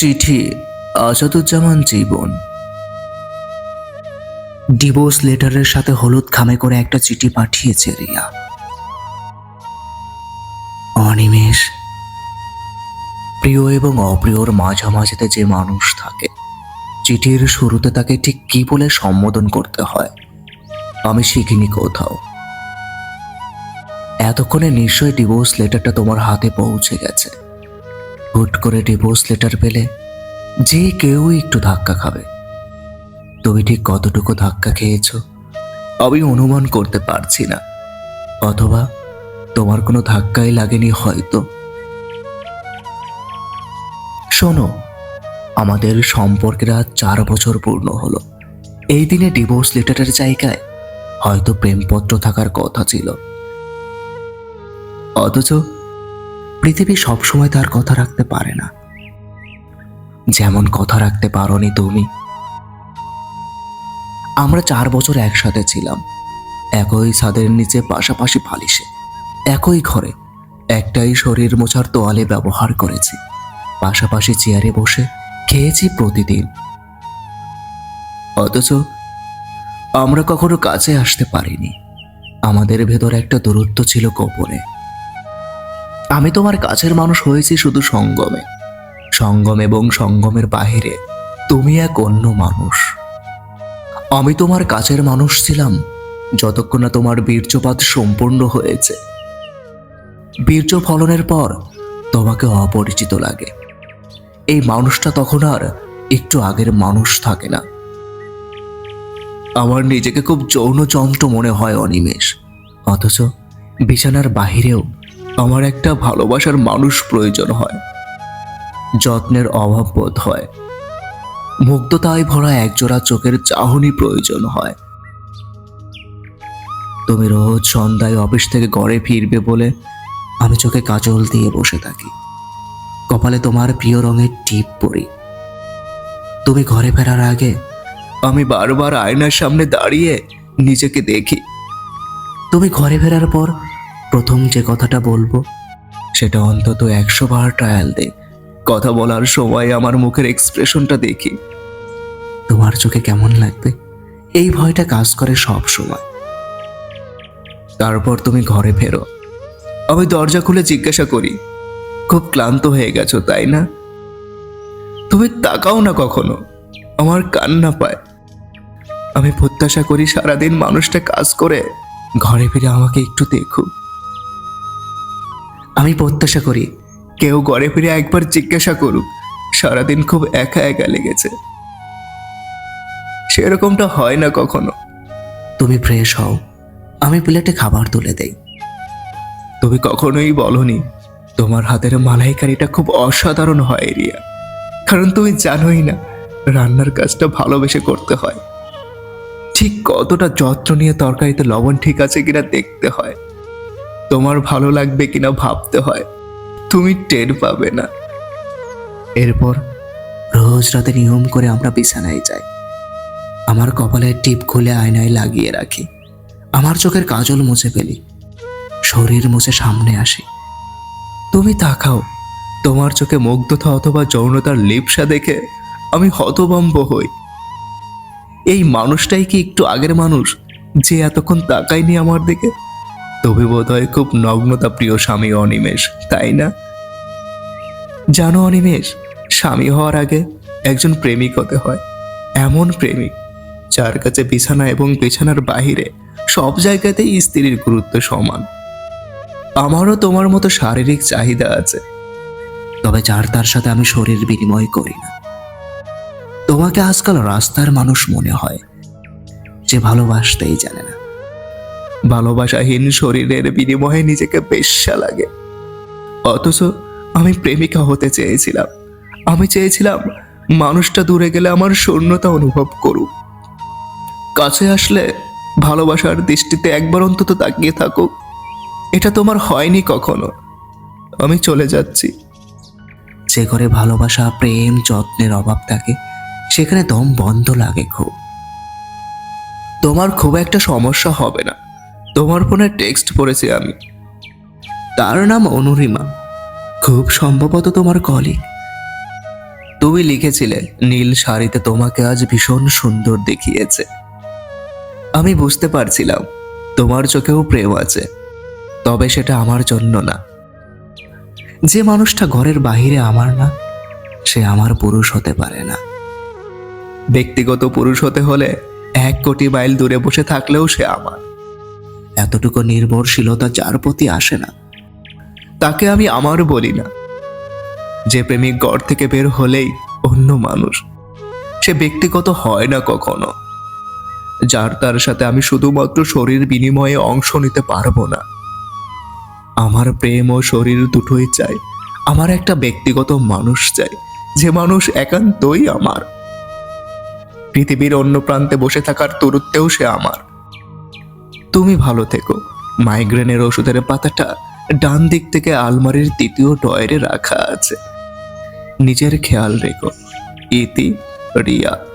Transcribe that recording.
চিঠি আসাদুজ্জামান জীবন। ডিভোর্স লেটারের সাথে হলুদ খামে করে একটা চিঠি পাঠিয়েছে রিয়া। অনিমেষ, প্রিয় এবং অপ্রিয়র মাঝামাঝিতে যে মানুষ থাকে, চিঠির শুরুতে তাকে ঠিক কি বলে সম্বোধন করতে হয়, আমি শিখিনি কোথাও। এতক্ষণে নিশ্চয়ই ডিভোর্স লেটারটা তোমার হাতে পৌঁছে গেছে। হুট করে ডিভোর্স লেটার পেলে যে কেউ একটু ধাক্কা খাবে। তুমি ঠিক কতটুকু ধাক্কা খেয়েছো? আমি অনুমান করতে পারছি না। অথবা তোমার কোনো ধাক্কাই লাগেনি হয়তো। শোনো, আমাদের সম্পর্কের আজ চার বছর পূর্ণ হলো। এই দিনে ডিভোর্স লেটারের জায়গায় হয়তো প্রেমপত্র থাকার কথা ছিল। অথচ পৃথিবী সবসময় তার কথা রাখতে পারে না। যেমন কথা রাখতে পারোনি তুমি। আমরা চার বছর একসাথে ছিলাম। একই ছাদের নিচে, পাশাপাশি ফালিশে একই ঘরে, একটাই শরীর মোছার তোয়ালে ব্যবহার করেছি। পাশাপাশি চেয়ারে বসে খেয়েছি প্রতিদিন। অথচ আমরা কখনো কাছে আসতে পারিনি। আমাদের ভেতর একটা দূরত্ব ছিল গোপনে। আমি তোমার কাছের মানুষ হয়েছি শুধু সঙ্গমে। সঙ্গম এবং সঙ্গমের বাহিরে তুমি এক অন্য মানুষ। আমি তোমার কাছের মানুষ ছিলাম যতক্ষণ না তোমার বীর্যপাত সম্পূর্ণ হয়েছে। বীর্য ফলনের পর তোমাকে অপরিচিত লাগে। এই মানুষটা তখন আর একটু আগের মানুষ থাকে না। আমার নিজেকে খুব যৌন যন্ত্র মনে হয় অনিমেষ। অথচ বিছানার বাহিরেও আমার একটা ভালোবাসার মানুষ প্রয়োজন হয়। যত্নের অভাব বোধ হয়। মুগ্ধতায় ভরা একজোড়া চোখের চাহনি প্রয়োজন হয়। তুমি রোজ সন্ধ্যায় অফিস থেকে ঘরে ফিরবে বলে আমি চোখে কাজল দিয়ে বসে থাকি। কপালে তোমার প্রিয় রঙের টিপ পরি। তুমি ঘরে ফেরার আগে আমি বারবার আয়নার সামনে দাঁড়িয়ে নিজেকে দেখি। তুমি ঘরে ফেরার পর প্রথম যে কথাটা বলব, সেটা অন্তত একশো বার ট্রায়াল দে। কথা বলার সময় আমার মুখের এক্সপ্রেশনটা দেখি। তোমার চোখে কেমন লাগবে? এই ভয়টা কাজ করে সব সময়। তারপর তুমি ঘরে ফেরো। আমি দরজা খুলে জিজ্ঞাসা করি, খুব ক্লান্ত হয়ে গেছো, তাই না? তুমি তাকাও না কখনো, আমার কান্না পায়। আমি প্রত্যাশা করি সারাদিন মানুষটা কাজ করে ঘরে ফিরে আমাকে একটু দেখুক। আমি প্রত্যাশা করি কেউ ঘরে ফিরে একবার জিজ্ঞাসা করুক সারাদিন খুব একা একা লেগেছে। সেরকমটা হয় না কখনো। তুমি ফ্রেশ হও আমি প্লেটে খাবার তুলে দেই। তুমি কখনোই বলনি তোমার হাতের মালাইকারিটা খুব অসাধারণ হয় রিয়া। কারণ তুমি জানোই না রান্নার কাজটা ভালোবেসে করতে হয়। ঠিক কতটা যত্ন নিয়ে তরকারিতে লবণ ঠিক আছে কিনা দেখতে হয়। তোমার ভালো লাগবে কিনা ভাবতে হয়। তুমি টের পাবে না। এরপর রোজ রাতে নিয়ম করে আমরা বিছানায় যাই। আমার কপালের টিপ খুলে আয়নায় লাগিয়ে রাখি। আমার চোখের কাজল মুছে ফেলি। শরীর মুছে সামনে আসি। তুমি তাকাও। তোমার চোখে মুগ্ধতা অথবা যৌনতার লিপসা দেখে আমি হতভম্ব হই। এই মানুষটাই কি একটু আগের মানুষ, যে এতক্ষণ তাকায়নি আমার দিকে? তবে বোধ হয় খুব নগ্নতা প্রিয় স্বামী অনিমেষ, তাই না? জানো অনিমেষ, স্বামী হওয়ার আগে একজন প্রেমিক হতে হয়, এমন প্রেমিক, যার কাছে বিছানা এবং বিছানার বাহিরে সব জায়গাতেই স্ত্রীর গুরুত্ব সমান। আমারও তোমার মতো শারীরিক চাহিদা আছে, তবে যার তার সাথে আমি শরীর বিনিময় করি না। তোমাকে আজকাল রাস্তার মানুষ মনে হয়, যে ভালোবাসতেই জানে না। ভালোবাসাহীন শরীরের বিনিময়ে নিজেকে বেশ্যা লাগে। অথচ আমি প্রেমিকা হতে চেয়েছিলাম। আমি চেয়েছিলাম মানুষটা দূরে গেলে আমার শূন্যতা অনুভব করুক। কাছে আসলে ভালোবাসার দৃষ্টিতে একবার অন্তত তাকিয়ে থাকুক। এটা তোমার হয়নি কখনো। আমি চলে যাচ্ছি। যে ঘরে ভালোবাসা, প্রেম, যত্নের অভাব থাকে, সেখানে দম বন্ধ লাগে খুব। তোমার খুব একটা সমস্যা হবে না। তোমার ফোনে টেক্সট পড়েছি আমি। তার নাম অনুরিমা। খুব সম্ভবত তোমার কলিগ তুমি লিখেছিলে, নীল শাড়িতে তোমাকে আজ ভীষণ সুন্দর দেখিয়েছে। আমি বুঝতে পারছিলাম, তোমার চোখেও প্রেম আছে। তবে সেটা আমার জন্য না। যে মানুষটা ঘরের বাহিরে আমার না, সে আমার পুরুষ হতে পারে না। ব্যক্তিগত পুরুষ হতে হলে এক কোটি মাইল দূরে বসে থাকলেও সে আমার। এতটুকু নির্ভরশীলতা যার প্রতি আসে না, তাকে আমি আমার বলি না। যে প্রেমিক গড় থেকে বের হলেই অন্য মানুষ, সে ব্যক্তিগত হয় না কখনো। যার তার সাথে আমি শুধুমাত্র শরীর বিনিময়ে অংশ নিতে পারব না। আমার প্রেম ও শরীর দুটোই চাই, আমার একটা ব্যক্তিগত মানুষ চাই, যে মানুষ একান্তই আমার। পৃথিবীর অন্য প্রান্তে বসে থাকার দূরত্বেও সে আমার। তুমি ভালো থেকো। মাইগ্রেনের ওষুধের পাতাটা ডান দিক থেকে আলমারির তৃতীয় ডয়ারে রাখা আছে। নিজের খেয়াল রেখো। ইতি রিয়া।